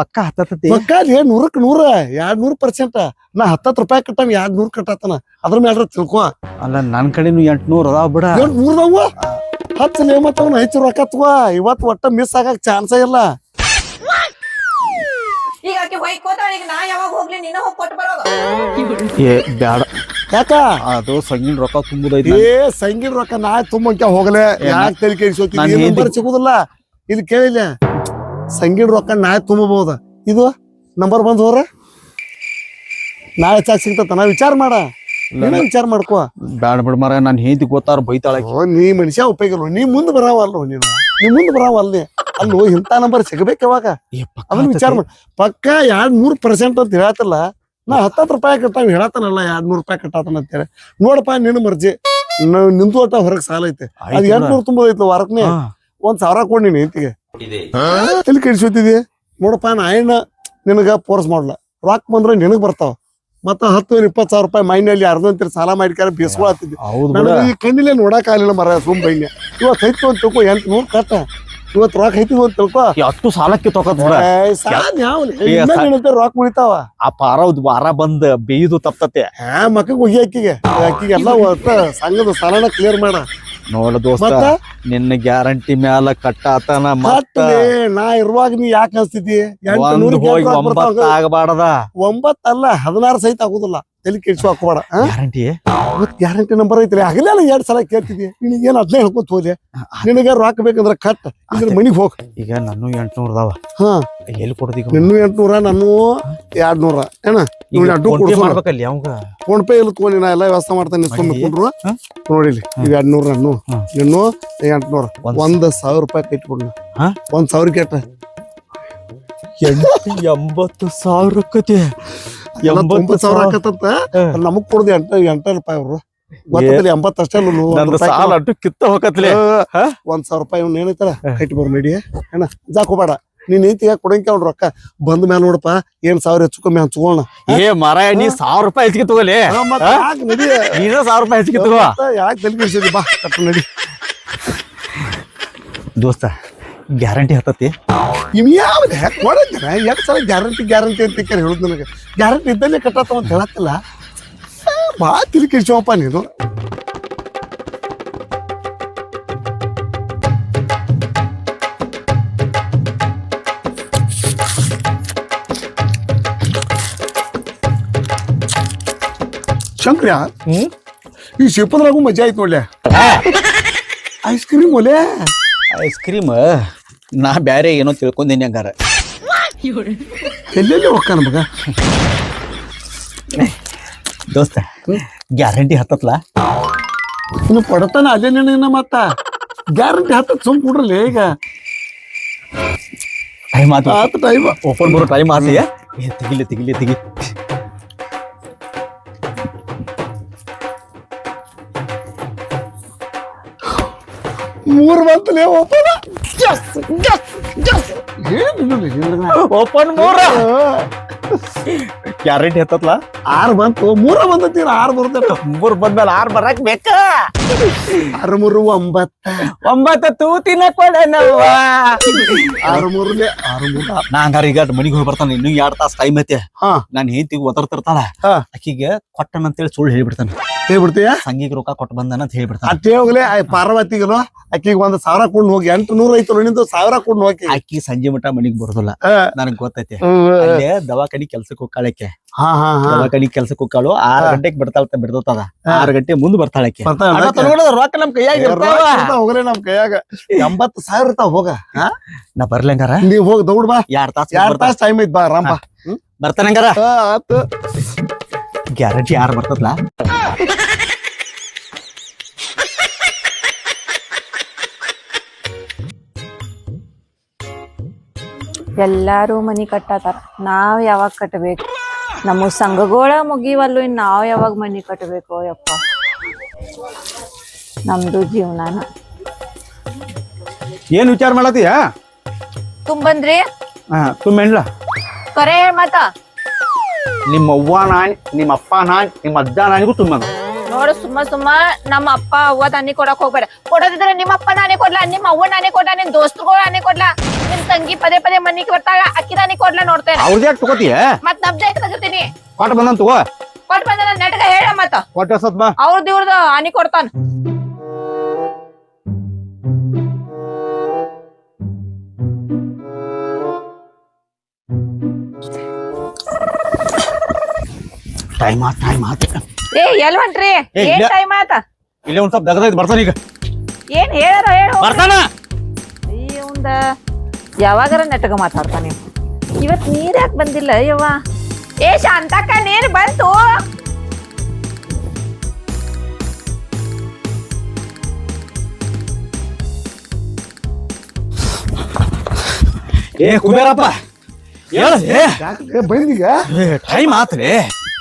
ಪಕ್ಕ ಹತ್ತತ್ತೈತಿ? ಪಕ್ಕ ಏ ನೂರಕ್ಕೆ ನೂರ. ಎರಡ್ ನೂರ್ ಪರ್ಸೆಂಟ್ ನಾ ಹತ್ತತ್ತು ರೂಪಾಯಿ ಕಟ್ಟಾನ ಎರಡ್ ನೂರ್ ಕಟ್ಟಾತನ ಅದ್ರ ಮೇಲೆ ತಿಳ್ಕೊ. ಅಲ್ಲ ನನ್ ಕಡೆನು ಎಂಟ್ನೂರ್ ಅದಾವ ಬಿಡ. ಎರಡ್ ಅದಾವ? ಹಚ್ಚಲಿ ಮತ್ತ ಅವ್ನ ಹೆಚ್ಚು ರೊಕ್ಕ ತಗೋ. ಇವತ್ತು ಒಟ್ಟ ಮಿಸ್ ಆಗಕ್ ಚಾನ್ಸೇ ಇಲ್ಲ. ಈಗ ಆಕಿ ಹೊಯ್ಕೋತಾಳ ಈಗ ನಾ ಯಾವಾಗ ಹೋಗ್ಲಿ ನಿನ್ನ ಹೋಗಿ ಕೊಟ್ಟು ಬರೋಗ ಏ ಬ್ಯಾಡ. ಯಾಕ? ಅದು ಸಂಗಿನ ರೊಕ್ಕ ತುಂಬುದೈತಿ ಏ ಸಂಗಿನ ರೊಕ್ಕ ನಾ ತುಂಬಂಕ ಹೋಗಲೆ. ಯಾಕೆ ತಲೆ ಕೆಡಿಸೋತಿ ನಾನ್ ನಂಬರ್ ಸಿಗುದಿಲ್ಲ. ಇದು ಕೇಳಿಲ್ಲ ಸಂಗಿನ ರೊಕ್ಕ ನಾ ತುಂಬಬಹುದ ಇದು ನಂಬರ್ ಬಂದ್ ಹೋರ ನಾಳೆ ಚಾಕ್ ಸಿಗ್ತತ ನಾ ವಿಚಾರ ಮಾಡ. ನೀನ ವಿಚಾರ ಮಾಡ್ಕೋ. ಬ್ಯಾಡ ಬಿಡ ಮರ ನಾನು ಹೆಂಡತಿ ಗೊತ್ತಾರ ಬೈತಾಳ. ನೀ ಮನುಷ್ಯ ಉಪಯೋಗ ಇಲ್ಲ ನೀ ಮುಂದ್ ಬರಾವಲ್ಲ ನೀನು? ನೀ ಮುಂದೆ ಬರಾವಲ್ಲ ಅಲ್ಲೋ ಇಂಥ ನಂಬರ್ ಸಿಗಬೇಕು ಯಾವಾಗ? ಅದನ್ನ ವಿಚಾರ ಮಾಡಿ. ಪಕ್ಕ ಎರಡ್ ಮೂರ್ ಪರ್ಸೆಂಟ್ ಅಂತ ಹೇಳತ್ತಲ್ಲ ನಾ ಹತ್ತತ್ತು ರೂಪಾಯಿ ಕಟ್ಟಾವ ಹೇಳತ್ತಾನಲ್ಲ ಎರಡ್ ನೂರ್ ರೂಪಾಯಿ ಕಟ್ಟಾತನ ಅಂತೇಳಿ. ನೋಡಪ್ಪ ನಿನ್ನ ಮರ್ಜಿ. ನಿಂತು ಹೊಟ್ಟ ಹೊರಗೆ ಸಾಲ ಐತೆ. ಅದ್ ಎರಡ್ ನೂರ್ ತುಂಬದೈತ್ಲ ವಾರಕ್ನೆ. ಒಂದ್ ಸಾವಿರ ಕೊಡ್ ನೀನ್ ಇಂತಿಗೆ ಎಲ್ಲಿ ಕೆಡ್ಸೋತಿದಿ ನೋಡಪ್ಪ ನಾ ಅಯ್ಯ ನಿನಗ ಫೋರ್ಸ್ ಮಾಡ್ಲಾ. ರೊಕ್ಕ ಬಂದ್ರೆ ನಿನಗ್ ಬರ್ತಾವ. ಮತ್ತ ಹತ್ತು ಇಪ್ಪತ್ ಸಾವಿರ ರೂಪಾಯಿ ಮೈನಲ್ಲಿ ಅರ್ಧಂತಿರ ಸಾಲ ಮಾಡಿಕಾರ ಬೇಸ್ಕೊಳತ್ತಿದ್ದೆ ನನಗೆ ಈ ಕಣ್ಣಿಲೆ ನೋಡಕ್ ಆಗಲಿಲ್ಲ ಮರ ಸುಮ್ ಬೈನ್ಯ. ಇವತ್ತು ಐತಿ ಅಂತ ತಗೋ ಎಂಟ್ ನೂರ್ ಕಟ್ಟ. ಇವತ್ ರೊಕ್ಕ ಐತಿ ಅಂತ ತಿಳ್ಕೊ. ಅಷ್ಟು ಸಾಲಕ್ಕೆ ತಗೋತ ರಾಕ್ ರೊಕ್ಕ ಉಳಿತಾವ? ಆ ಪಾರ ವಾರ ಬಂದ್ ಬೇಯ್ದು ತಪ್ತತೆ. ಹಾ ಮಕ್ಕ ಹೋಗಿ ಅಕ್ಕಿಗೆ. ಅಕ್ಕಿಗೆ ಎಲ್ಲ ಸಂಘದ ಸಾಲನ ಕ್ಲಿಯರ್ ಮಾಡ. ನೋಡ ದೋಸ್ತ ನಿನ್ನ ಗ್ಯಾರಂಟಿ ಮ್ಯಾಲ ಕಟ್ಟಾತನ ಮತ್ತೆ ನಾ ಇರುವಾಗ ನೀ ಯಾಕೆ ಹಸ್ತಿದ್ದಿ ಒಂಬತ್ತ ಆಗಬಾರ್ದ? ಒಂಬತ್ತಲ್ಲ ಹದಿನಾರು ಸಹಿತ ಆಗುದಿಲ್ಲ. ತಲೆ ಕೆಡ್ಸು ಹಾಕೋಬೇಡ ಗ್ಯಾರಂಟಿ ಗ್ಯಾರಂಟಿ ನಂಬರ್ ಐತ್ರಿ. ಆಗಲೇ ಎರಡ್ ಸಲ ಕೇಳ್ತಿದ್ದಿ. ನಿನಗೆ ಏನ್ ಅದ್ನೇ ಹೇಳ್ಕೊತ ಹೋದೆ? ನಿನಗೆ ರೊಕ್ಕ ಬೇಕಂದ್ರ ಕಟ್ ಇದ್ರ ಮನಿಗೆ ಹೋಗ್. ಈಗ ನಾನು ಎಂಟ್ನೂರ ಅದಾವ. ಹಾ. ಎಲ್ಲಿ ಕೊಡೋದೀಗ ನಿನ್ನೂ ಎಂಟ್ನೂರ ನಾನು ಎರಡ್ ನೂರ ಏನ ಮಾಡ್ಬೇಕಲ್ಲಿ ಅವಂಗ ಫೋನ್ ಪೇ ಇಲ್ಲ ತಗೊಂಡಿ ನಾ ಎಲ್ಲ ವ್ಯವಸ್ಥೆ ಮಾಡ್ತೇನೆ ಸುಮ್ಮನೆ. ಕುಂಡ್ರು? ನೋಡಿಲಿ ಈಗ ಎರಡ್ ನೂರ ನಾನು. ನಿನ್ನು. ಎಂಟ್ನೂರ. ಒಂದ್ ಸಾವಿರ ರೂಪಾಯಿ ಕಟ್ಬಿಡ್ನ? ಒಂದ್ ಸಾವಿರ ಕೆಟ್ಟ ಎಂಬತ್ತು ಸಾವಿರ ತೊಂಬತ್ ಸಾವಿರ ಆಕತ್ತಂತ. ನಮಗ್ ಕೊಡ್ದು ಎಂಟ ಎಂಟ ರೂಪಾಯಿ ಅವ್ರು. ಗೊತ್ತಿಲ್ಲ ಎಂಬತ್ತ ಅಷ್ಟೇ ಸಾಲ ಕಿತ್ತ ಹೋಗತ್ಲೆ. ಒಂದ್ ಸಾವಿರ ರೂಪಾಯಿ ಏನೈತಲ್ಲ? ಕಟ್ಟಿ ಬರ್ ನಡಿ. ನೀನ್ ಐತಿ ಕೊಡಂಕ ಅವ್ನ ರೊಕ್ಕ. ಬಂದ ಮೇಲೆ ನೋಡಪ್ಪ ಏನ್ ಸಾವಿರ ಹೆಚ್ಚು ಕಮ್ಮಿ ಹಂಚ್ಕೊಳ್ಳೋಣ ಏ ಮರ ನೀ ಸಾವಿರ ರೂಪಾಯಿ ಹೆಚ್ಚಿಗೆ ತಗೋಲಿ. ನೀನ ಸಾವಿರ ರೂಪಾಯಿ ಹೆಚ್ಚಿಗೆ ತಗೋ. ಯಾಕೆ ಬಾ ಕಟ್ಟು ನಡಿ. ದೋಸ್ತ ಗ್ಯಾರಂಟಿ ಹತ್ತತಿ ಇವ್ ಯಾವ್ದು ಕೊಡಂಗಿಲ್ಲ ಎಷ್ಟು ಸಲ ಗ್ಯಾರಂಟಿ ಗ್ಯಾರಂಟಿ ಅಂತ ಕೇಳಿ ಹೇಳುದು ನನಗೆ. ಗ್ಯಾರಂಟಿ ಇದ್ದಲ್ಲೇ ಕಟ್ಟಾತ ಅಂತ ಹೇಳತ್ತಿಲ್ಲ. ಬಾ ತಿಳಿ ಕಿಡ್ಸೋಪ್ಪ ನೀನು. ಶಂಕ್ರ್ಯ ಹ್ಮ್? ಈ ಶಿಪ್ಪದ್ರಾಗೂ ಮಜಾ ಆಯ್ತು ನೋಡ್ಲೆ. ಐಸ್ ಕ್ರೀಮ್ ಒಲೆ. Ice cream? ನಾ ಬ್ಯಾರೆ ಏನೋ ತಿಳ್ಕೊಂಡಿನಿ ಹಂಗಾರ. ಎಲ್ಲೆಲ್ಲಿ ಹೋಗ್ತಾನ ಮಗ? ದೋಸ್ತ ಗ್ಯಾರಂಟಿ ಹತ್ತತ್ಲ? ಇನ್ನು ಕೊಡತಾನ ಅದೇ ನಿನ್ನ ಮತ್ತ? ಗ್ಯಾರಂಟಿ ಹತ್ತತ್ ಸುಮ್ ಕೊಡ್ರಲ್ಲ ಈಗ. ಟೈಮ್ ಆತು. ಟೈಮ್ ಓಪನ್ ಬರೋ ಟೈಮ್ ಆತ. ತೆಗಿಲಿ ತೆಗಿಲಿ ತೆಗಿ. ಮೂರ್ ಬಂತಲೇ ಓಪನ್? ಓಪನ್ ಮೂರ. ಗ್ಯಾರಂಟಿ ಹತ್ತತ್ಲ ಆರು ಬಂತು. ಮೂರ ಬಂದತಿ ಆರು ಬರ್ತೇನೆ ಮೂರ್ ಬಂದ್ಮೇಲೆ ಆರ್ ಬರಕ್ ಬೇಕ? ಆರು ಮೂರು ಒಂಬತ್ತ. ಒಂಬತ್ತ ತೂತಿನ ಕೊಡನವ್ವ ಆರು ಮೂರಲೆ ಆರು ಮೂರ ನಾ ಹಂಗಾರ ಈಗ ಮನಿಗೆ ಹೋಗಿ ಬರ್ತಾನೆ. ಇನ್ನೂ ಎರಡ್ ತಾಸು ಟೈಮ್ ಐತೆ. ಹಾ. ನಾನ್ ಹೆಂಡತಿಗೆ ಒದರ್ತಿರ್ತಾಳ ಅಕ್ಕಿಗೆ ಆಕಿಗೆ ಕೊಟ್ಟನ ಅಂತೇಳಿ ಸುಳ್ಳು ಹೇಳ್ಬಿಡ್ತಾನೆ. ಹೇಳ್ಬಿಡ್ತೀಯ? ಸಂಗಿಗೆ ರೊಕ್ಕ ಕೊಟ್ಟು ಬಂದನ ಅಂತ ಹೇಳ್ಬಿಡ್ತಾನೆ. ಅಟ್ಟೆ ಹೋಗ್ಲಿ ಪಾರ್ವತಿಗನು ಅಕ್ಕಿಗೆ ಒಂದ್ ಸಾವಿರ ಕೊಡ್ ಹೋಗಿ ಎಂಟು ನೂರ ಐತು ನಿಂದು ಸಾವಿರ ಕೊಡ್ ಹೋಗಿ. ಅಕ್ಕಿ ಸಂಜೆ ಮಟ ಮನಿಗ್ ಬರೋದಿಲ್ಲ. ನನಗ್ ಗೊತ್ತೈತೆ. ಅಲ್ಲೇ ದವಾಖಾನಿ ಕೆಲ್ಸಕ್ಕೆ ಹೋಗ್ಕಾಳಕ್ಕೆ ದವಾಖಾನಿ ಕೆಲ್ಸಕ್ಕೆ ಹೋಗ್ಕಾಳು ಆರ್ ಗಂಟೆಗೆ ಬಿಡ್ತಾಳ ಬಿಡ್ತದ ಆರು ಗಂಟೆ ಮುಂದ್ ಬರ್ತಾಳಕ್ಕೆ ರೊಕ್ಕ ನಮ್ ಕೈಯಾಗ ಹೋಗ್ರೆ ನಮ್ ಕೈಯಾಗ. ಎಂಬತ್ತು ಸಾವಿರ ಇರ್ತಾವ ಹೋಗ? ನಾ ಬರ್ಲಂಗಾರ ನೀವ್ ಹೋಗ್ ದೌಡ್ ಬಾ. ಎರಡ್ ತಾಸ ಎರಡ್ ತಾಸ್ ಟೈಮ್ ಐತ್ ಬಾ ರಾಮ್ ಬಾ ಬರ್ತಾನಂಗಾರ ಆತು. ಗ್ಯಾರಂಟಿ ಯಾರು ಬರ್ತದ್ಲ? ಎಲ್ಲಾರು ಮನಿ ಕಟ್ಟತಾರ. ನಾವ್ ಯಾವಾಗ ಕಟ್ಟಬೇಕು ನಮ್ಮ ಸಂಘಗೋಳ ಮುಗಿವಲ್ಲು ಇನ್ ನಾವ್ ಯಾವಾಗ ಮನಿ ಕಟ್ಟಬೇಕು ಯಪ್ಪ? ನಮ್ದು ಜೀವನಾನ. ಏನ್ ವಿಚಾರ ಮಾಡತ್ತೀಯ? ತುಂಬಂದ್ರಿ? ಹಾ ತುಮ್ಮೆಣ್ಲ ಕರೆ ಹೇಳ್ ಮತ್ತ ನಿಮ್ಮ ಅವ್ವ ನಾಯ್ ನಿಮ್ಮ ಅಪ್ಪ ನಾಯ್ ನಿಮ್ಮ ಅಜ್ಜ ನಾಯಿಗೂ ತುಂಬ ನೋಡು ಸುಮ್ಮ ಸುಮ್ಮ ನಮ್ಮ ಅಪ್ಪ ಅವ್ವ ನಾನಿ ಕೊಡಕ್ ಹೋಗ್ಬೇಡ. ಕೊಡೋದಿದ್ರೆ ನಿಮ್ಮ ಅಪ್ಪ ನಾನೇ ಕೊಡ್ಲ ನಿಮ್ಮ ಅವ್ವ ನಾನೇ ಕೊಡ್ಲ ನಿನ್ ದೋಸ್ತರುಗಳು ನಾನೇ ಕೊಡ್ಲ? ನಿಮ್ ತಂಗಿ ಪದೇ ಪದೇ ಮನಿಗೆ ಬರ್ತಾಳ ಅಕ್ಕಿ ನಾನೇ ಕೊಡ್ಲ ನೋಡ್ತೇನೆ. ಅವ್ರದ್ದು ಯಾಕೆ ತಗೋತೀಯ? ಮತ್ ನಬ್ಜ ತಗೋತೀನಿ? ಕೊಟ್ಟು ಬಂದಂತ ತಗೋ. ಕೊಟ್ ಬಂದ ನೆಟ್ಗ ಹೇಳ ಮತ್ತ. ಕೊಟ್ಟ ಸತ್ ಬಾ ಅವ್ರದ್ದು ಇವ್ರದ್ದು ಹಾನಿ ಕೊಡ್ತಾನ. ಟೈಮ್ ಆತ್ ಟೈಮ್ ಆತ್. ಏ ಎಲ್ ಹೊಂಟ್ರಿ ಏ, ಏನ್ ಇಲ್ಲ. ಟೈಮ್ ಆತ? ಇಲ್ಲ ಒಂದ್ ಸ್ವಲ್ಪ ದಗದೈತ್ ಬರ್ತಾನ ಈಗ. ಏನ್ ಹೇಳಾರ ಹೇಳ. ಬರ್ತಾನ. ಇವಂದ ಯಾವಾಗಾರ ನೆಟ್ಟಗ ಮಾತಾಡ್ತಾನೆ ಇವತ್ ನೀರ್ ಯಾಕೆ ಬಂದಿಲ್ಲ ಯವ್ವ? ಏ ಶಾಂತಕ್ಕ ನೀರ್ ಬಂತು. ಏ ಕುಬೇರಪ್ಪ. ಏ ಬಂದೀಗ ಟೈಮ್ ಆತ್ರಿ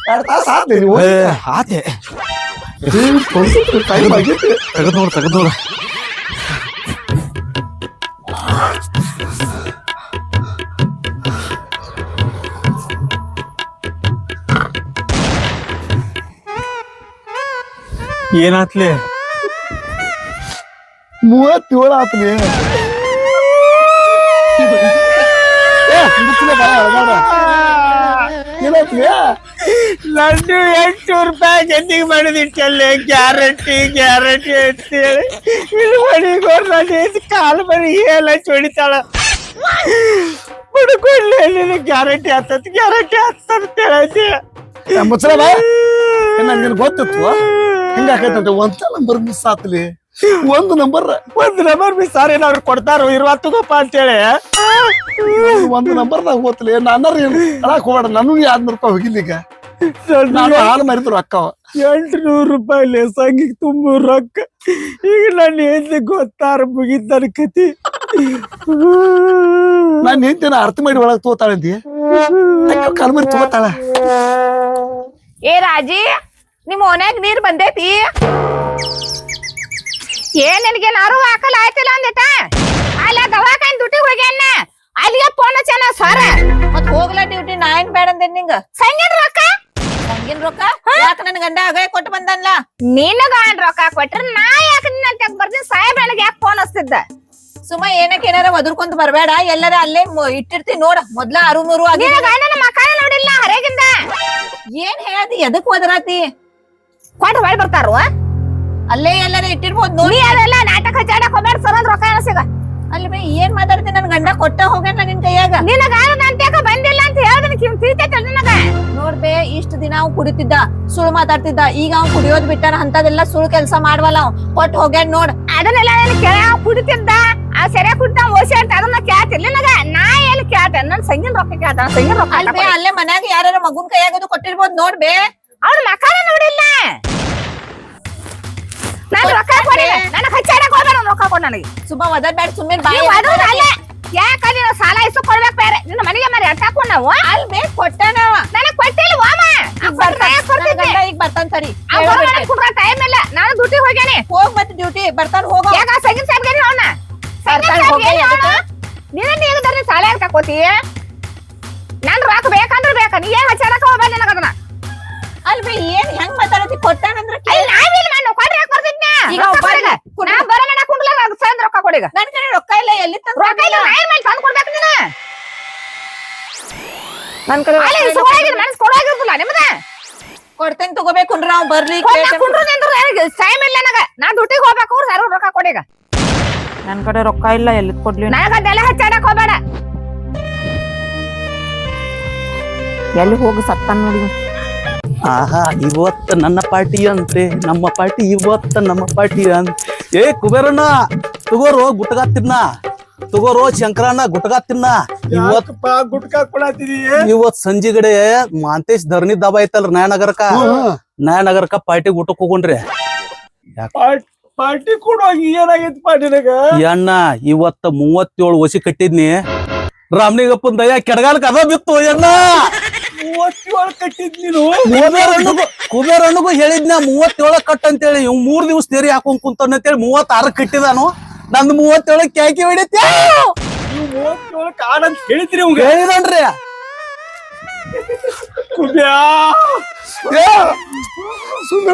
ಎರಡು ತಾಸು ಆದ್ಲಿ ನೀವು ಏ, ಆತೆ ಟೈಮ್ ಆಗಿತ್ತು ತೆಗದ್ ನೋಡು ತೆಗದ್ ನೋಡು ಏನಾತ್ಲಿ? ಮೂವತ್ತೇಳು ಆತ್ಲಿ. ಏ ಮುಚ್ಚಲೆ ಬಾ ಅಳಗಾಡ ಏನಾತ್ಲಿ? ಲಡ್ಡು ಎಂಟು ರೂಪಾಯಿ ಗಂಜಿಗೆ ಮಾಡಿದಿಟ್ಟಲ್ಲಿ ಗ್ಯಾರಂಟಿ ಗ್ಯಾರಂಟಿ ಅಂತೇಳಿ. ಇಲ್ಲಿ ಮಣಿಗೋರ್ ನಾನು ಕಾಲು ಬರೀ ಎಲ್ಲ ಚೊಡಿತಾಳ. ಹುಡುಕೊಳ್ಳಿ ನಿನಗೆ ಗ್ಯಾರಂಟಿ ಆಗ್ತದ ಗ್ಯಾರಂಟಿ ಆಗ್ತದ ಹೇಳೈತಿ ಮುಚ್ಚಲೆ ನನಗೆ ಗೊತ್ತಿತ್ತು ಹಿಂಗಾಕೈತಂತೆ ಒಂದ್ ನಂಬರ್ ಮಿಸ್ ಆತ್ಲಿ. ಒಂದು ನಂಬರ್ ಒಂದ್ ನಂಬರ್ ಮಿಸ್ ಆರ್ ಏನಾದ್ರು ಕೊಡ್ತಾರೋ? ಇರುವತ್ತುಗಪ್ಪ ಅಂತೇಳಿ. ಒಂದು ನಂಬರ್ದಾಗ ಹೋತ್ಲಿ. ನಾನು ಏನ್ ಅಳಕ್ ಹೋಗ್ಬೇಡ ನಾನು ಎರಡ್ ನೂರು ರೂಪಾಯಿ ಹೋಗಿಲ್ಲ ಈಗ. ನಾನು ಹಾಲು ಮರಿದ್ರು ಅಕ್ಕವ ಎಂಟು ನೂರು ರೂಪಾಯಿ ಲೆಸಂಗಿಗೆ ತುಂಬ ರೊಕ್ಕ. ಈಗ ನನ್ನ ಹೆಂಡತಿ ಗೊತ್ತಾರ ಮುಗಿದ್ ನನ್ ಕತಿ ನಾನು ನಿಂತೇನ ಅರ್ಥ ಮಾಡಿ ಒಳಗ್ ತಗೋತಾಳಂತಿ ಕಾಲ್ ಮರಿ ತಗೋತಾಳ. ಏ ರಾಜಿ ನಿಮ್ಮ ಓನ್ಯಾಗ ನೀರ್ ಬಂದೈತಿ? ಏನ್ ನಿನಗೆ ನಾರು ಹಾಕಲ್ ಆಯ್ತಿಲ್ಲ ಅಂದಿಟ್ಟ ಅಲ್ಲ ದವಾಖಾನೆ ದುಡ್ಡಿಗೆ ಹೋಗ್ಯಾನ? ಅಲ್ಲಿಗೆ ಫೋನ್ ಚೆನ್ನ ಸರ ಮತ್ ಹೋಗ್ಲ ಡ್ಯೂಟಿ ನಾ ಏನ್ ಬೇಡ ಅಂದೇನ್ ನಿಂಗ? ಸಂಗಿನ ರೊಕ್ಕ? ಸಂಗಿನ ರೊಕ್ಕ? ಯಾಕ ನನ್ ಗಂಡ ಆಗೇ ಕೊಟ್ಟು ಬಂದನ್ಲ? ನಿನಗ ರೊಕ್ಕ ಕೊಟ್ರೆ ನಾ ಯಾಕೆ ನಿನ್ನ ಬರ್ತೀನಿ ಸಾಹೇಬ್ ನನಗೆ ಯಾಕೆ ಫೋನ್ ಹಚ್ತಿದ್ದ? ಸುಮ್ಮ ಏನಕ್ಕೆ ಏನಾರ ಒದರ್ಕೊಂತ ಬರ್ಬೇಡ ಎಲ್ಲಾರ ಅಲ್ಲೇ ಇಟ್ಟಿರ್ತಿ ನೋಡ ಮೊದ್ಲ ಅರು ಮೂರು ಆಗಿ ಗಂಡನ ನೋಡಿಲ್ಲ ಹರೇಗಿಂದ? ಏನ್ ಹೇಳ್ದಿ ಎದಕ್ ಒದರಾತಿ? ಕೊಟ್ಟು ಹೊಳ್ ಬರ್ತಾರ ಅಲ್ಲೇ ಎಲ್ಲಾರ ಇಟ್ಟಿರ್ಬೋದು ನೋಡಿ. ಅದೆಲ್ಲ ನಾಟಕ ಹಚ್ಚಾಡಕ್ ಹೋಗ್ಬೇಡ ಸರ್ ರೊಕ್ಕ ಸಿಗ. ಅಲ್ಲಿ ಬೇ ಏನ್ ಮಾತಾಡ್ತಿ? ನನ್ ಗಂಡ ಕೊಟ್ಟ ಹೋಗ್ಯಾನ ನಿನ್ ಕೈಯಾಗ. ನಿನಗ ಗಂಡ ನನ್ ತೇಕ ಬಂದಿಲ್ಲ ಅಂತ ಹೇಳ್ದನ ಕಿಮ್ ತಿಳಿತೈತೆ ನಿನಗ? ನೋಡ್ಬೇ ಇಷ್ಟ ದಿನ ಅವ್ ಕುಡಿತಿದ್ದ ಸುಳ್ಳು ಮಾತಾಡ್ತಿದ್ದ. ಈಗ ಅವ್ ಕುಡಿಯೋದ್ ಬಿಟ್ಟಾನ ಅಂತದೆಲ್ಲ ಸುಳ್ಳು ಕೆಲ್ಸ ಮಾಡ್ವಲ್ಲ ಅವ್. ಕೊಟ್ಟು ಹೋಗ್ಯಾನ ನೋಡ್. ಅದನ್ನೆಲ್ಲ ನಾನು ಕೇಳ ಕುಡಿತಿದ್ದ ಆ ಸರಿಯಾಗಿ ಕುಡ್ತ ಓಸಿ ಅಂತ ಅದನ್ನ ಕೇಳ್ತಿಲ್ಲ ನನಗ ನಾ ಎಲ್ಲಿ ಕೇಳ್ತೆ? ನನ್ ಸಂಗಿನ ರೊಕ್ಕ ಕೇಳ್ತಾನ ಸಂಗಿನ ರೊಕ್ಕ ಅಲ್ ಅಲ್ಲೇ ಮನ್ಯಾಗ ಯಾರ ಮಗುನ್ ಕೈಯಾಗದು ಕೊಟ್ಟಿರ್ಬೋದು ನೋಡ್ಬೇ ಅವ್ರ ಮಕಾನ ನೋಡಿಲ್ಲ. ನಾನು ರೊಕ್ಕ ಕೊಡಿಲ್ಲ ನನಗೆ ಹಚ್ಚಾಡಕ್ ಹೋಗ್ಬೇಡ ರೊಕ್ಕ ಕೊಡ್ ನನಗೆ. ಸುಮ್ಮ ಒದರ್ ಬ್ಯಾಡ ಸುಮ್ಮನೆ ಬಾಯಿ ಅಲ್ಲೇ. ಯಾಕ ನೀನು ಸಾಲ ಇಸ್ತು ಕೊಡ್ಬೇಕು ಬೇರೆ? ನಿನ್ನ ಮನೆಗೆ ಮರಿ ಅಟ್ಟಾಕೊಂಡ್ ನಾವು? ಅಲ್ಲಿ ಬೇ ಕೊಟ್ಟಾನ ಅವ. ನನಗ್ ಕೊಟ್ಟಿಲ್ಲ ವಾಮ. ಈಗ ಬರ್ತಾನ. ಸರಿ. ಕುಡ್ರ ಟೈಮ್ ಇಲ್ಲ. ನಾನು ಡ್ಯೂಟಿ ಹೋಗ್ಯಾನೆ. ಹೋಗ್ ಮತ್ತೆ ಡ್ಯೂಟಿ ಬರ್ತಾನ ಹೋಗ. ಯಾಕ ಸಂಗಿನ ಸಾಹೇಬ್ಗೆ ಅವನ ನೀನ ನೀಗ ಧರ್ಮ ಸಾಲ ಯಾಕೆ ತಕೋತಿ ನನ್ ರೊಕ್ಕ ಬೇಕಂದ್ರ ಬೇಕ? ನೀ ಏನ್ ಹಚ್ಚಾಡಕ ಹೋಗ್ಬೇಡ ನನಗ ಅದನ್ನ ಅಲ್ ಬೇ ಏನ್ ಹೆಂಗ್ ಮಾತಾಡತಿ? ಕೊಟ್ಟಾನಂದ್ರ ನಾವಿಲ್ಲ ನಾನು ಈಗ ಒಬ್ಬ ಕೊಡಿಗ. ಕೊಡು. ನಾ ಕುಂಡ್ಲ ಸಂದ್ ರೊಕ್ಕ ಕೊಡಿಗ. ನನ್ ಕಡೆ ರೊಕ್ಕ ಇಲ್ಲ ಎಲ್ಲಿ ರೊಕ್ಕ ಇಲ್ಲ ನಾ ಏನ್ ಮಾಡಿ ತಂದು ಕೊಡ್ಬೇಕು ನೀನು? ನನ್ ಕಡೆ ಅಲ್ಲಿ ಇಸ್ಕೊಳಾಗಿರ್ ಮನಸ್ ಕೊಡಾಗಿರ್ದಿಲ್ಲ ನಿಮ್ದ? ಕೊಡ್ತೇನೆ ತಗೋಬೇಕುಂಡ್ರ ನಾವು ಬರ್ಲಿ ಕುಂಡ್ರು ನಿಂದ್ರು ಟೈಮ್ ಇಲ್ಲ ನನಗ. ನಾ ದುಡ್ಡಿಗೆ ಹೋಗ್ಬೇಕು ಅವ್ರು ಯಾರು ರೊಕ್ಕ ಕೊಡಿಗ. ನನ್ ಕಡೆ ರೊಕ್ಕ ಇಲ್ಲ ಎಲ್ಲಿ ಕೊಡ್ಲಿ? ನನಗ ಅದೆಲ್ಲ ಹಚ್ಚಾಡಕ್ ಹೋಗ್ಬೇಡ. ಎಲ್ಲಿ ಹೋಗಿ ಸತ್ತ ನೋಡಿ. ಆಹಾ ಇವತ್ತ ನನ್ನ ಪಾರ್ಟಿ ಅಂತೆ ನಮ್ಮ ಪಾರ್ಟಿ ಇವತ್ತ ನಮ್ಮ ಪಾರ್ಟಿ ಅಂತ ಏ ಕುಬೇರಣ್ಣ ತಗೋರೋ ಗುಟ್ಗ ತಿನ್ನ ತಗೋರೋ ಶಂಕರಣ್ಣ ಗುಟ್ಗ ತಿನ್ನ ಇವತ್ ಗುಟ್ಕಾ ಇವತ್ ಸಂಜಿಗಡೆ ಮಾಂತೇಶ್ ಧರಣಿ ದಬ ಐತಲ್ರ ನಯಾನಗರಕ ನಯನಗರಕ ಪಾರ್ಟಿ ಊಟಕ್ಕೆ ಹೋಗ್ರಿ ಪಾರ್ಟಿ ಕೂಡ ಏನಾಗೈತಿ ಪಾರ್ಟಿನಾಗ ಅಣ್ಣ ಇವತ್ತ ಮೂವತ್ತೇಳು ವಸಿ ಕಟ್ಟಿದ್ನಿ. ರಾಮನಿಗಪ್ಪನ್ ದಯ ಕೆಡಗಾಲಕ್ಕೆ ಅದ ಬಿತ್ತು ಅಣ್ಣ ಮೂವತ್ತೇಳು ಕಟ್ಟಿದ್ ನೀನು? ಕುಬೇರಣ್ಣಗೂ ಕುಬೇರಣ್ಣಗೂ ಹೇಳಿದ್ನ ಮೂವತ್ತೇಳ ಕಟ್ ಅಂತೇಳಿ. ಇವ್ ಮೂರ್ ದಿವಸ ತೇರಿ ಹಾಕೊಂಡ್ ಕುಂತಾನ ಅಂತೇಳಿ ಮೂವತ್ತಾರ ಕಟ್ಟಿದಾನು. ನಂದು ಮೂವತ್ತೇಳ ಕ್ಯಾಕಿ ಹೊಡಿತ ಮೂವತ್ತೇಳು ಕಾಡ್ ಅಂತ ಹೇಳಿದ್ರಿ ಅವ್ಗೆ ಹೇಳಿದನ್ರಿ. ಕುಬ್ಯಾ. ಸುಮ್ಮನೆ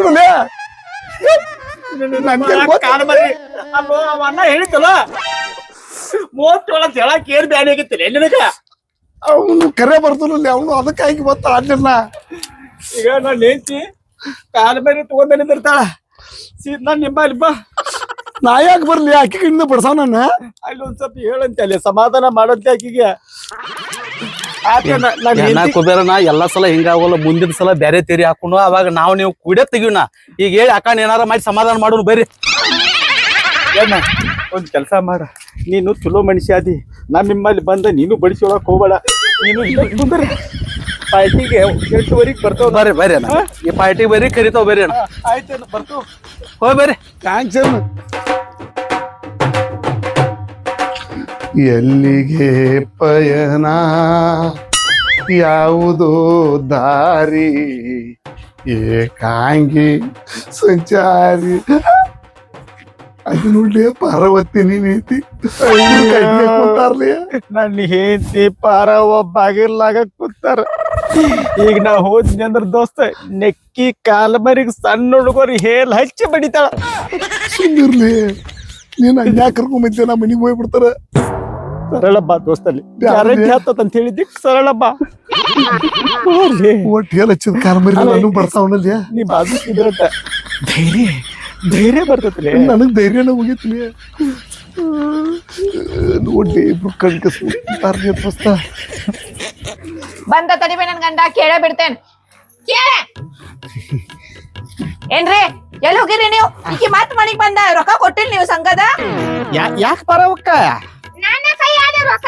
ಬರ್ರಿ ಅಲ್ಲೋ ಅವ ಅಣ್ಣ ಹೇಳಿದ್ದಲ್ಲ. ಮೂವತ್ತೇಳು ಅಂತ ಹೇಳಕ್ ಏನ್ ಬ್ಯಾನಿ ಆಗಿತ್ತಿಲ್ಲ ನಿನಗ? ಅವನು ಕರೆ ಬರ್ದಲ್ಲ ಅವನು ಅದಕ್ಕಾಗಿ ಬತ್ತ ಆಡ್ಲಿಲ್ಲ. ಈಗ ನಾನು ಹೇಳ್ತಿ ಕಾಲ ಮೇಲೆ ತಗೊಂಡ ನಿಂದಿರ್ತಾಳ ಸೀದಾ ನಿಂಬಲ್ಲಿ ಬಾ. ನಾ ಯಾಕೆ ಬರ್ಲಿ ಆಕಿ ಇನ್ನು ಬಿಡ್ಸಾವ ನನ್ನ ಅಲ್ಲಿ ಒಂದ್ ಸ್ವಲ್ಪ ಹೇಳಂತೆ ಅಲ್ಲಿ ಸಮಾಧಾನ ಮಾಡಂತೆ ಆಕಿಗೆ. ನ- ನಾನ್ ಹೆಂಡ್ತಿ- ಕುಬೇರನ ಎಲ್ಲಾ ಸಲ ಹಿಂಗಾಗಲ್ಲ ಮುಂದಿನ ಸಲ ಬೇರೆ ತೇರಿ ಹಾಕೊಂಡು ಅವಾಗ ನಾವು ನೀವು ಕುಡಿಯ ತೆಗಿಯೋಣ. ಈಗ ಹೇಳಿ ಅಕ್ಕ ಏನಾರ ಮಾಡಿ ಸಮಾಧಾನ ಮಾಡೋನು ಬೇರೆ. ಏನ ಒಂದ್ ಕೆಲಸ ಮಾಡ. ನೀನು ಚಲೋ ಮನುಷ್ಯ ಅದಿ ನಾ ನಿಮ್ಮಲ್ಲಿ ಬಂದ ನೀನು ಬಡಿಸೋಳಕ್ ಹೋಗಬೇಡ. ನೀನು ಇಲ್ಲೇ ಕುಂದ್ರಿ. ಪಾರ್ಟಿಗೆ ಎಂಟುವರೆಗೆ ಬರ್ತಾವ ಬರ್ರಿ ಬರ್ರಿ ಅಣ್ಣ. ಈ ಪಾರ್ಟಿಗೆ ಬರ್ರಿ ಕರಿತಾವ್ ಬರ್ರಿ ಅಣ್ಣ. ಆಯ್ತು ಬರ್ತಾವ ಹೋಗ್ ಬರ್ರಿ. ಥ್ಯಾಂಕ್ಸ್ ಎಲ್ಲಿಗೆ ಪಯನ ಯಾವುದೋ ದಾರಿ? ಏಕಾಂಗಿ ಸಂಚಾರಿ. ಅದು ನೋಡ್ಲಿ ಪಾರ್ವತಿ ನೀತಿ ಕೂತಾರ್ಲಿ ನನ್ನ ಹೆಂಡತಿ ಪಾರ ಒಬ್ಬ ಬಾಗಿಲಾಗ ಕೂತಾರ ಈಗ ನಾ ಹೋದ್ನಿ ಅಂದ್ರ ದೋಸ್ತ ನೆಕ್ಕಿ ಕಾಲ ಮರಿಗ್ ಸಣ್ಣ ಹುಡುಗರು ಹೇಲ್ ಹಚ್ಚಿ ಬಡಿತಾಳ ಸುಮ್ಮಿರ್ಲಿ ನೀನ್ ಅನ್ಯಾಕ ಕರ್ಕೊಂಬಂತೀಯ ನಾ ಮನಿಗೆ ಹೋಗ್ಬಿಡ್ತಾರ ಸರಳ ಬಾ ದೋಸ್ತಲ್ಲಿ? ಗ್ಯಾರಂಟಿ ಹತ್ತದ ಅಂತ ಹೇಳಿದ್ದಿ ಸರಳ ಬಾ. ಒಟ್ಟು ಹೇಳ ಹಚ್ಚಿದ ಕಾಲ್ಮರಿ ನಾನು ಬರ್ತಾವನಲ್ಲಿ ನೀ ಬಾಜು ಇದ್ರಟ ಧೈರ್ಯ ಧೈರ್ಯ ಬರ್ತೈತ್ರಿ ನನಗ್ ಧೈರ್ಯನ ಮುಗಿತ್ಲಿ ನೋಡ್ಲಿ ಇಬ್ರು ಬಂದ ತಡಿಬೆ ನನ್ ಗಂಡ ಕೇಳ ಬಿಡ್ತೇನೆ. ಕೇಳ? ಏನ್ರಿ ಎಲ್ಲಿ ಹೋಗಿರಿ ನೀವು? ಈಕಿ ಮತ್ ಮನಿಗ್ ಬಂದ ರೊಕ್ಕ ಕೊಟ್ಟಿಲ್ ನೀವು ಸಂಘದ? ಯಾಕೆ ಬರವಕ್ಕ ನನ್ನ ರೊಕ್ಕ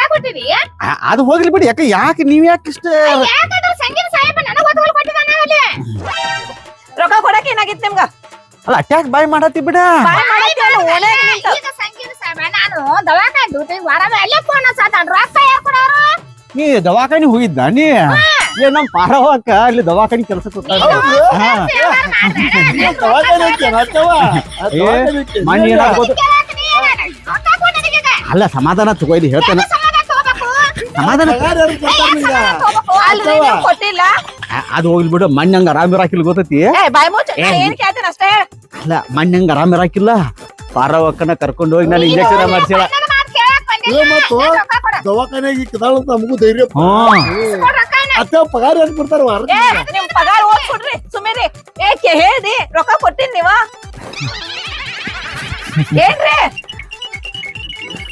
ಅದು ಹೋಗ್ಲಿ ಬಿಡಿ ಯಾಕೆ ಯಾಕೆ ನೀವ್ ಯಾಕೆ ಇಷ್ಟ ಯಾಕಂದ್ರೆ ಸಂಗೀತ ಸಾಹೇಬ ನನಗ್ ಒತ್ಕೊಳ್ ಕೊಟ್ಟಿದ್ದಾನ ಅಲ್ಲಿ. ರೊಕ್ಕ ಕೊಡಕ್ ಏನಾಗಿತ್ತು ನಿಮ್ಗ? ಅಲ್ಲ ಅಟ್ಯಾಕ್ ಬಾಯ್ ಮಾಡತ್ತಿ ಬಿಡ. ಬಾಯ್ ಮಾಡಕ್ಕೆ ಅಲ್ಲ, ಓಣ್ಯಾಗ್ ನಿಂತ. ಈಗ ಸಂಗೀತ ಸಾಹೇಬ ನಾನು ದವಾಖಾನೆ ಡ್ಯೂಟಿ ವಾರ ಮೇಲೆ ಫೋನ್ ಸಾತಾನ ರೊಕ್ಕ ಯಾರು ಕೊಡೋರು? ನೀ ದವಾಖಾನಿ ಹೋಗಿದ್ದ ನೀ? ಏ ನಮ್ ಪಾರವಕ್ಕ ಅಲ್ಲಿ ದವಾಖಾನಿ ಕೆಲಸ ಮಣ್ಣಿ ಏನಾಗ್ಬೋದು ರೊಕ್ಕ ಕೊಡು ನನಗೀಗ. ಅಲ್ಲ ಸಮಾಧಾನ ತಗೋಯ್ದು ಹೇಳ್ತೇನೆ. ಸಮಾಧಾನ ಅದು ಹೋಗ್ಲಿ ಬಿಡು ಮಣ್ಣಂಗ ಆರಾಮಿರಾಕಿಲ್ ಗೊತ್ತೈತಿ? ಏ ಮಣ್ಣು ಹಂಗ ಅಲ್ಲ ಆರಾಮ್ ಇರಾಕಿಲ್ಲ. ಪಾರವಕ್ಕನ ಕರ್ಕೊಂಡು ಹೋಗಿ ನಾನು ಇಂಜೆಕ್ಷನ್ ಮಾಡ್ಸಿಲ್ಲ. ಮತ್ತು ರೊಕ್ಕ ಕೊಡು. ದವಾಖಾನೆಗೆ ನಮಗೂ ಧೈರ್ಯ. ರೊಕ್ಕನ. ಅತ್ತೆ ಪಗಾರ ಏನ್ ಕೊಡ್ತಾರ ವಾರ ಏ ನಿಮ್ ಪಗಾರ ಓದ್ ಕೊಡ್ರಿ ಸುಮ್ಮನೆ ಏಕೆ ಕೆ ಹೇಳ್ದಿ ರೊಕ್ಕ ಕೊಟ್ಟಿನ್ ನೀವ? ಏನ್ರಿ?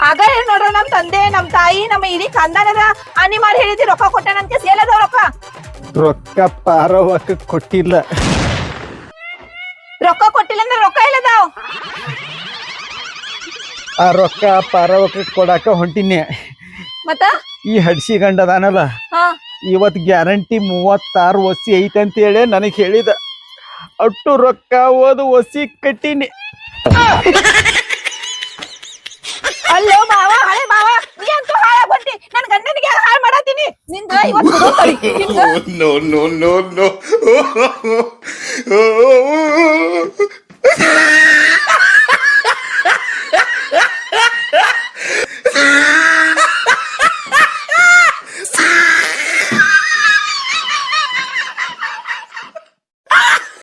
ಆಗ ಏನ್ ನೋಡ್ರ ನಮ್ ತಂದೆ ನಮ್ ತಾಯಿ ನಮ್ಮ ಇಡೀ ಕಂದಾನದ ಅನಿ ಮಾಡಿ ಹೇಳಿದಿ ರೊಕ್ಕ ಕೊಟ್ಟೆನಂತ ಸೇಲದ ರೊಕ್ಕ. ರೊಕ್ಕ ಪಾರವಕ್ಕ ಕೊಟ್ಟಿಲ್ಲ. ರೊಕ್ಕ ಕೊಟ್ಟಿಲ್ಲ ಅಂದ್ರೆ ರೊಕ್ಕ ಇಲ್ಲದಾವ್ ಆ ರೊಕ್ಕ ಪಾರವಕ್ಕೆ ಕೊಡಾಕ ಹೊಂಟಿನಿ ಮತ್ತ? ಈ ಹಡ್ಸಿ ಗಂಡ ಅದಾನಲ್ಲ ಹಾ. ಇವತ್ ಗ್ಯಾರಂಟಿ ಮೂವತ್ತಾರು ಒಸಿ ಐತೆ ಅಂತ ಹೇಳಿ ನನಗೆ ಹೇಳಿದ. ಅಟ್ಟು ರೊಕ್ಕ ಓದು ಒಸಿ ಕಟ್ಟಿನಿ. ಅಲ್ಲೋ ಮಾವ ಹಳೆ ಮಾವ. ಕೊಟ್ಟಿ ನನ್ನ ಗಂಡನಿಗೆ ಹಾಳು ಮಾಡತ್ತೀನಿ ನಿಂದ ಇವತ್ತು no no no no Ah!